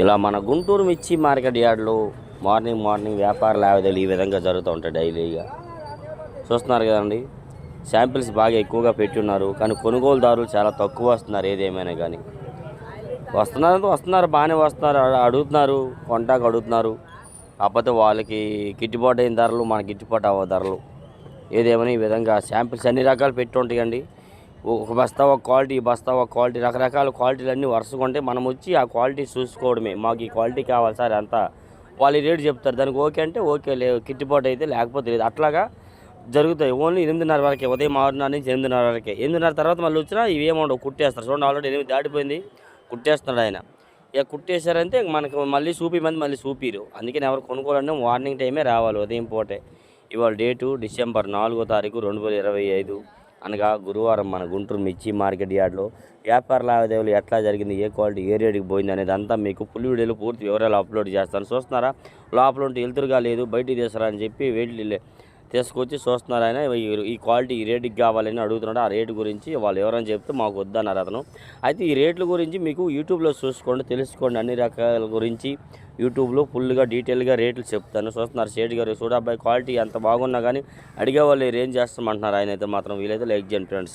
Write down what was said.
ఇలా మన గుంటూరు మిర్చి మార్కెట్ యార్డ్లో మార్నింగ్ మార్నింగ్ వ్యాపార లావాదేవీలు ఈ విధంగా జరుగుతూ ఉంటాయి డైలీగా చూస్తున్నారు కదండి? శాంపిల్స్ బాగా ఎక్కువగా పెట్టున్నారు. కానీ కొనుగోలుదారులు చాలా తక్కువ వస్తున్నారు ఏదేమైనా కానీ. వస్తున్నారు వస్తున్నారు బాగానే వస్తున్నారు అడుగుతున్నారు కొంటాకు అడుగుతున్నారు. కాకపోతే వాళ్ళకి గిట్టుబాటు అయిన ధరలు మనకి గిట్టుబాటు అవ్వ ధరలు. ఏదేమైనా ఈ విధంగా శాంపిల్స్ అన్ని రకాలు పెట్టి ఉంటాయండి ఒక బస్తా ఒక క్వాలిటీ ఈ బస్తా ఒక క్వాలిటీ రకరకాల క్వాలిటీలు అన్నీ వరుసగా ఉంటే మనం వచ్చి ఆ క్వాలిటీ చూసుకోవడమే. మాకు ఈ క్వాలిటీ కావాలి సార్ అంతా. వాళ్ళు రేటు చెప్తారు దానికి ఓకే అంటే ఓకే లే కిట్టుబాటు అయితే లేకపోతే లేదు. అట్లాగా జరుగుతాయి. ఓన్లీ ఎనిమిదిన్నర వరకే ఉదయం ఆరున్నర నుంచి ఎనిమిదిన్నర వరకే. ఎనిమిదిన్నర తర్వాత మళ్ళీ వచ్చినా ఇవి ఏమౌండవు కుట్టేస్తారు. చూడండి ఆల్రెడీ ఎనిమిది దాటిపోయింది కుట్టేస్తున్నాడు ఆయన. ఇక కుట్టేశారంటే మనకు మళ్ళీ చూపి మంది మళ్ళీ చూపిరు. అందుకని ఎవరు కొనుక్కోవాలంటే మార్నింగ్ టైమే రావాలి ఉదయం పూటే. ఇవాళ డేటు డిసెంబర్ నాలుగో తారీఖు రెండు వేల ఇరవై ఐదు. అనగా గురువారం మన గుంటూరు మిర్చి మార్కెట్ యార్డ్లో వ్యాపార లావాదేవీలు ఎట్లా జరిగింది ఏ క్వాలిటీ ఏ రేటుకి పోయింది అనేది అంతా మీకు ఫుల్ వీడియోలో పూర్తి వివరాలు అప్లోడ్ చేస్తాను. చూస్తున్నారా? లోపల ఉంటే వెళ్తురుగా లేదు బయటికి తీసుకురా అని చెప్పి వెయిట్ తీసుకొచ్చి చూస్తున్నారు ఆయన. ఈ- క్వాలిటీ ఈ రేటుకి కావాలని అడుగుతున్నాడు. ఆ రేటు గురించి వాళ్ళు ఎవరైనా చెప్తే మాకు వద్దన్నారు అతను. అయితే ఈ రేట్ల గురించి మీకు యూట్యూబ్లో చూసుకోండి తెలుసుకోండి. అన్ని రకాల గురించి యూట్యూబ్లో ఫుల్గా డీటెయిల్గా రేట్లు చెప్తాను. చూస్తున్నారు షేట్ గారు. చూడబ్బాయి క్వాలిటీ ఎంత బాగున్నా కానీ అడిగే వాళ్ళు ఏం చేస్తామంటున్నారు. ఆయన అయితే మాత్రం వీలైతే లైక్ చేయండి ఫ్రెండ్స్.